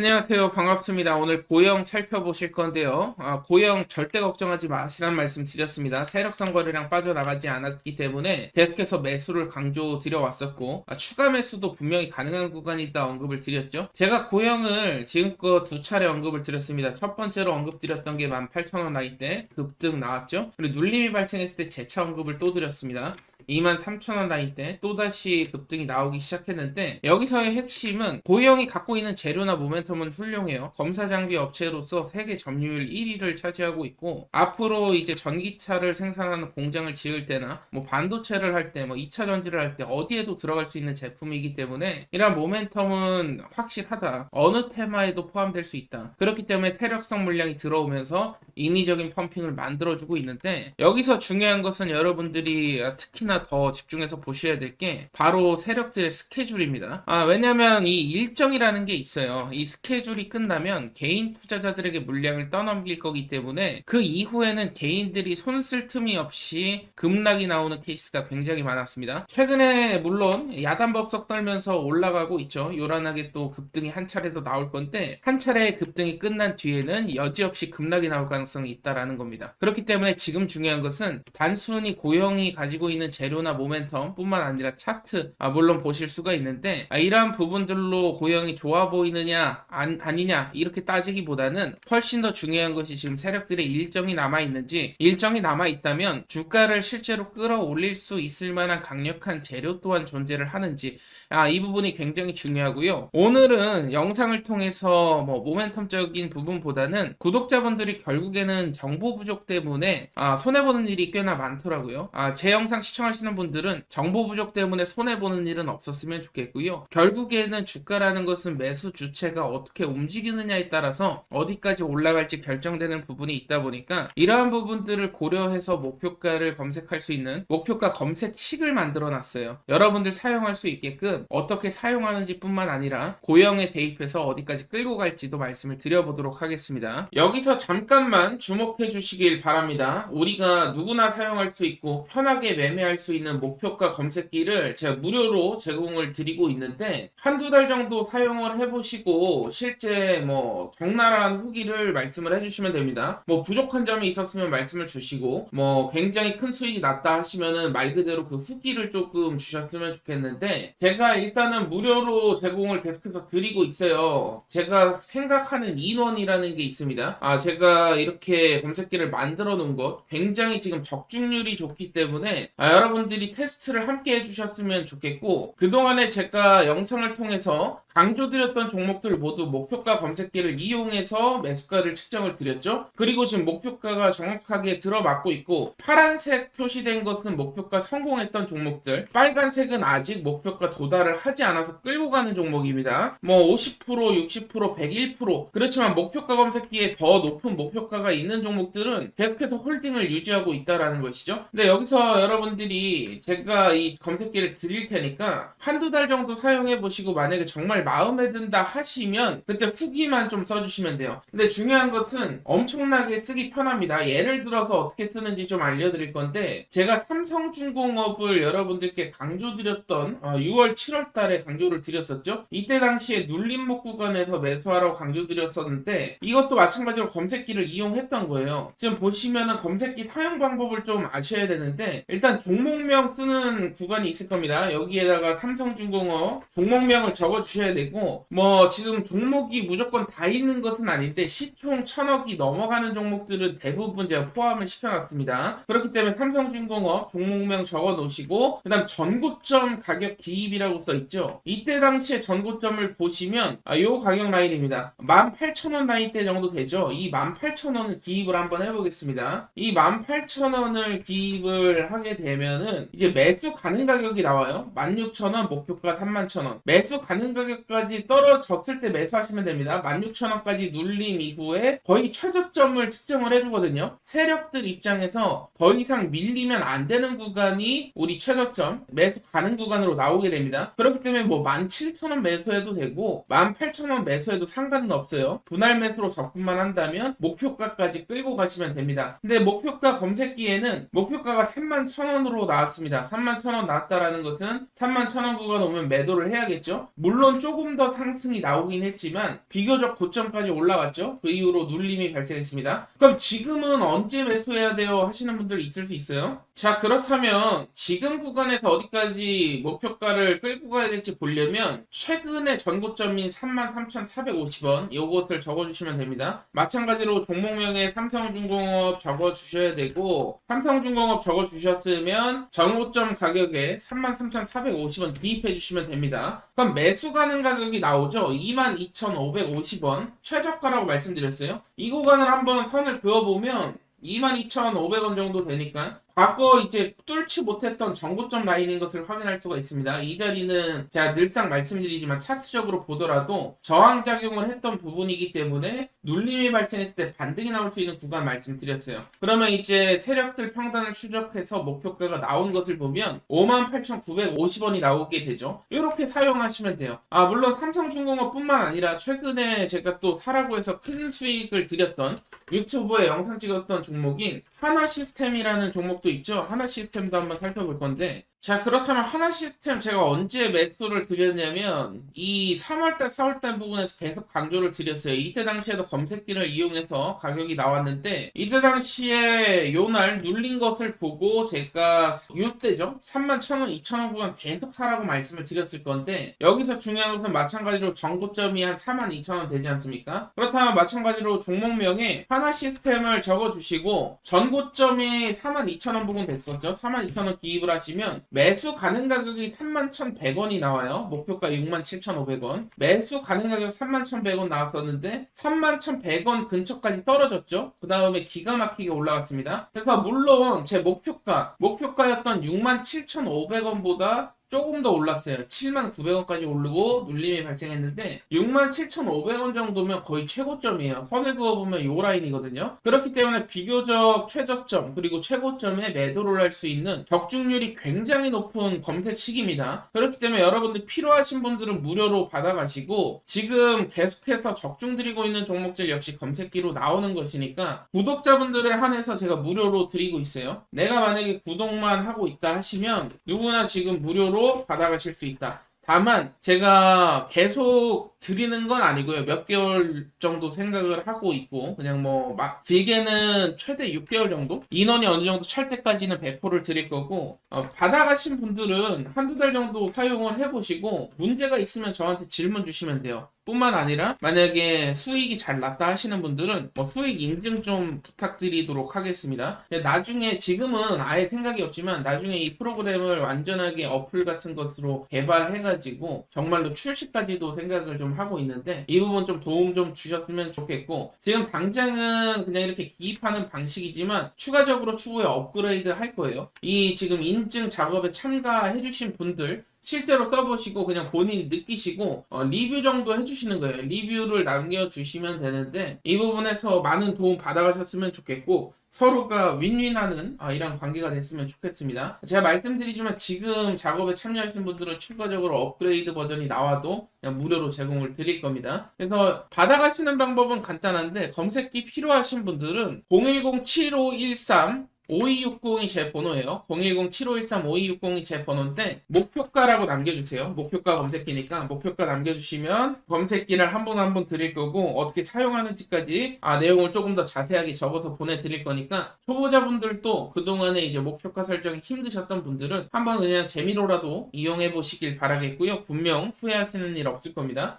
안녕하세요. 반갑습니다. 오늘 고영 살펴보실 건데요. 아, 고영 절대 걱정하지 마시란 말씀 드렸습니다. 세력성 거래량 빠져나가지 않았기 때문에 계속해서 매수를 강조 드려왔었고 아, 추가 매수도 분명히 가능한 구간이 있다 언급을 드렸죠. 제가 고영을 지금껏 두 차례 언급을 드렸습니다. 첫 번째로 언급드렸던 게 18,000원 나이 때 급등 나왔죠. 그리고 눌림이 발생했을 때 재차 언급을 또 드렸습니다. 23,000원 라인 때 또다시 급등이 나오기 시작했는데 여기서의 핵심은 고영이 갖고 있는 재료나 모멘텀은 훌륭해요. 검사 장비 업체로서 세계 점유율 1위를 차지하고 있고 앞으로 이제 전기차를 생산하는 공장을 지을 때나 뭐 반도체를 할 때 뭐 2차 전지를 할 때 어디에도 들어갈 수 있는 제품이기 때문에 이런 모멘텀은 확실하다. 어느 테마에도 포함될 수 있다. 그렇기 때문에 세력성 물량이 들어오면서 인위적인 펌핑을 만들어주고 있는데 여기서 중요한 것은 여러분들이 특히나 더 집중해서 보셔야 될 게 바로 세력들의 스케줄입니다. 아, 왜냐면 이 일정이라는 게 있어요. 이 스케줄이 끝나면 개인 투자자들에게 물량을 떠넘길 거기 때문에 그 이후에는 개인들이 손 쓸 틈이 없이 급락이 나오는 케이스가 굉장히 많았습니다. 최근에 물론 야단법석 떨면서 올라가고 있죠. 요란하게 또 급등이 한 차례 더 나올 건데 한 차례 급등이 끝난 뒤에는 여지없이 급락이 나올 가능성이 있다라는 겁니다. 그렇기 때문에 지금 중요한 것은 단순히 고용이 가지고 있는 재료나 모멘텀 뿐만 아니라 차트 아, 물론 보실 수가 있는데 아, 이러한 부분들로 고용이 좋아 보이느냐 안, 아니냐 이렇게 따지기보다는 훨씬 더 중요한 것이 지금 세력들의 일정이 남아 있는지 일정이 남아 있다면 주가를 실제로 끌어올릴 수 있을 만한 강력한 재료 또한 존재를 하는지 아, 이 부분이 굉장히 중요하고요. 오늘은 영상을 통해서 뭐 모멘텀적인 부분보다는 구독자분들이 결국에는 정보 부족 때문에 아, 손해 보는 일이 꽤나 많더라고요. 아, 제 영상 시청 하시는 분들은 정보 부족 때문에 손해보는 일은 없었으면 좋겠고요. 결국에는 주가라는 것은 매수 주체가 어떻게 움직이느냐에 따라서 어디까지 올라갈지 결정되는 부분이 있다 보니까 이러한 부분들을 고려해서 목표가를 검색할 수 있는 목표가 검색식을 만들어 놨어요. 여러분들 사용할 수 있게끔 어떻게 사용하는지 뿐만 아니라 고형에 대입해서 어디까지 끌고 갈지도 말씀을 드려보도록 하겠습니다. 여기서 잠깐만 주목해 주시길 바랍니다. 우리가 누구나 사용할 수 있고 편하게 매매할 수 있는 목표가 검색기를 제가 무료로 제공을 드리고 있는데 한두 달 정도 사용을 해보시고 실제 뭐 적나라한 후기를 말씀을 해주시면 됩니다. 뭐 부족한 점이 있었으면 말씀을 주시고 뭐 굉장히 큰 수익이 났다 하시면은 말 그대로 그 후기를 조금 주셨으면 좋겠는데 제가 일단은 무료로 제공을 계속해서 드리고 있어요. 제가 생각하는 인원이라는 게 있습니다. 아 제가 이렇게 검색기를 만들어 놓은 것 굉장히 지금 적중률이 좋기 때문에 아, 여러분 들이 테스트를 함께 해주셨으면 좋겠고 그동안에 제가 영상을 통해서 강조드렸던 종목들 모두 목표가 검색기를 이용해서 매수가를 측정을 드렸죠. 그리고 지금 목표가가 정확하게 들어맞고 있고 파란색 표시된 것은 목표가 성공했던 종목들 빨간색은 아직 목표가 도달을 하지 않아서 끌고 가는 종목입니다. 뭐 50%, 60%, 101% 그렇지만 목표가 검색기에 더 높은 목표가가 있는 종목들은 계속해서 홀딩을 유지하고 있다라는 것이죠. 근데 여기서 여러분들이 제가 이 검색기를 드릴 테니까 한두 달 정도 사용해 보시고 만약에 정말 마음에 든다 하시면 그때 후기만 좀 써주시면 돼요. 근데 중요한 것은 엄청나게 쓰기 편합니다. 예를 들어서 어떻게 쓰는지 좀 알려드릴 건데 제가 삼성중공업을 여러분들께 강조드렸던 6월 7월 달에 강조를 드렸었죠. 이때 당시에 눌림목 구간에서 매수하라고 강조드렸었는데 이것도 마찬가지로 검색기를 이용했던 거예요. 지금 보시면은 검색기 사용 방법을 좀 아셔야 되는데 일단 종목명 쓰는 구간이 있을 겁니다. 여기에다가 삼성중공업 종목명을 적어 주셔야 되고 뭐 지금 종목이 무조건 다 있는 것은 아닌데 시총 천억이 넘어가는 종목들은 대부분 제가 포함을 시켜놨습니다. 그렇기 때문에 삼성중공업 종목명 적어 놓으시고 그 다음 전고점 가격 기입이라고 써 있죠. 이때 당시에 전고점을 보시면 아, 요 가격 라인입니다. 18,000원 라인대 정도 되죠. 이 18,000원을 기입을 한번 해보겠습니다. 이 18,000원을 기입을 하게 되면 은 이제 매수 가능 가격이 나와요. 16,000원 목표가 31,000원. 매수 가능 가격까지 떨어졌을 때 매수하시면 됩니다. 16,000원까지 눌림 이후에 거의 최저점을 측정을 해주거든요. 세력들 입장에서 더 이상 밀리면 안 되는 구간이 우리 최저점 매수 가능 구간으로 나오게 됩니다. 그렇기 때문에 뭐 17,000원 매수해도 되고 18,000원 매수해도 상관은 없어요. 분할 매수로 접근만 한다면 목표가까지 끌고 가시면 됩니다. 근데 목표가 검색기에는 목표가가 31,000원으로 1000원으로 나왔습니다. 3만 1000원 나왔다라는 것은 3만 1000원 구간 오면 매도를 해야겠죠. 물론 조금 더 상승이 나오긴 했지만 비교적 고점까지 올라갔죠. 그 이후로 눌림이 발생했습니다. 그럼 지금은 언제 매수해야 돼요? 하시는 분들 있을 수 있어요. 자 그렇다면 지금 구간에서 어디까지 목표가를 끌고 가야 될지 보려면 최근의 전고점인 33,450원 이것을 적어주시면 됩니다. 마찬가지로 종목명에 삼성중공업 적어주셔야 되고 삼성중공업 적어주셨으면 전고점 가격에 33,450원 기입해 주시면 됩니다. 그럼 매수 가능 가격이 나오죠. 22,550원 최저가라고 말씀드렸어요. 이 구간을 한번 선을 그어보면 22,500원 정도 되니까 과거 이제 뚫지 못했던 전고점 라인인 것을 확인할 수가 있습니다. 이 자리는 제가 늘상 말씀드리지만 차트적으로 보더라도 저항작용을 했던 부분이기 때문에 눌림이 발생했을 때 반등이 나올 수 있는 구간 말씀드렸어요. 그러면 이제 세력들 평단을 추적해서 목표가가 나온 것을 보면 58,950원이 나오게 되죠. 이렇게 사용하시면 돼요. 아 물론 삼성중공업뿐만 아니라 최근에 제가 또 사라고 해서 큰 수익을 드렸던 유튜브에 영상 찍었던 종목인 하나 시스템이라는 종목도 있죠. 하나 시스템도 한번 살펴볼 건데 자 그렇다면 하나 시스템 제가 언제 매수를 드렸냐면 이 3월달 4월달 부분에서 계속 강조를 드렸어요. 이때 당시에도 검색기를 이용해서 가격이 나왔는데 이때 당시에 요날 눌린 것을 보고 제가 요때죠? 31,000원 2,000원 구간 계속 사라고 말씀을 드렸을 건데 여기서 중요한 것은 마찬가지로 정고점이 한 42,000원 되지 않습니까? 그렇다면 마찬가지로 종목명에 하나 시스템을 적어주시고 전고점이 42,000원 부분 됐었죠? 42,000원 기입을 하시면 매수 가능 가격이 31,100원이 나와요. 목표가 67,500원. 매수 가능 가격 31,100원 나왔었는데 31,100원 근처까지 떨어졌죠. 그 다음에 기가 막히게 올라갔습니다. 그래서 물론 제 목표가 목표가였던 67,500원보다 조금 더 올랐어요. 7,900원까지 오르고 눌림이 발생했는데 67,500원 정도면 거의 최고점이에요. 선을 그어보면 요 라인이거든요. 그렇기 때문에 비교적 최저점 그리고 최고점에 매도를 할 수 있는 적중률이 굉장히 높은 검색 시기입니다. 그렇기 때문에 여러분들 필요하신 분들은 무료로 받아가시고 지금 계속해서 적중 드리고 있는 종목들 역시 검색기로 나오는 것이니까 구독자분들에 한해서 제가 무료로 드리고 있어요. 내가 만약에 구독만 하고 있다 하시면 누구나 지금 무료로 받아가실 수 있다. 다만 제가 계속 드리는 건 아니고요. 몇 개월 정도 생각을 하고 있고 그냥 뭐 막 길게는 최대 6개월 정도 인원이 어느 정도 찰 때까지는 배포를 드릴 거고 어, 받아가신 분들은 한두 달 정도 사용을 해보시고 문제가 있으면 저한테 질문 주시면 돼요. 뿐만 아니라 만약에 수익이 잘 났다 하시는 분들은 뭐 수익 인증 좀 부탁드리도록 하겠습니다. 근데 나중에 지금은 아예 생각이 없지만 나중에 이 프로그램을 완전하게 어플 같은 것으로 개발해가지고 정말로 출시까지도 생각을 좀 하고 있는데 이 부분 좀 도움 좀 주셨으면 좋겠고 지금 당장은 그냥 이렇게 기입하는 방식이지만 추가적으로 추후에 업그레이드 할 거예요. 이 지금 인증 작업에 참가해주신 분들 실제로 써보시고 그냥 본인이 느끼시고 어, 리뷰 정도 해주시는 거예요. 리뷰를 남겨주시면 되는데 이 부분에서 많은 도움 받아가셨으면 좋겠고 서로가 윈윈하는 아, 이런 관계가 됐으면 좋겠습니다. 제가 말씀드리지만 지금 작업에 참여하시는 분들은 추가적으로 업그레이드 버전이 나와도 무료로 제공을 드릴 겁니다. 그래서 받아가시는 방법은 간단한데 검색기 필요하신 분들은 010-7513 5260이 제 번호예요. 010-7513-5260이 제 번호인데 목표가라고 남겨주세요. 목표가 검색기니까 목표가 남겨주시면 검색기를 한번한번 드릴 거고 어떻게 사용하는지까지 아 내용을 조금 더 자세하게 적어서 보내드릴 거니까 초보자분들도 그동안에 이제 목표가 설정이 힘드셨던 분들은 한번 그냥 재미로라도 이용해 보시길 바라겠고요. 분명 후회하시는 일 없을 겁니다.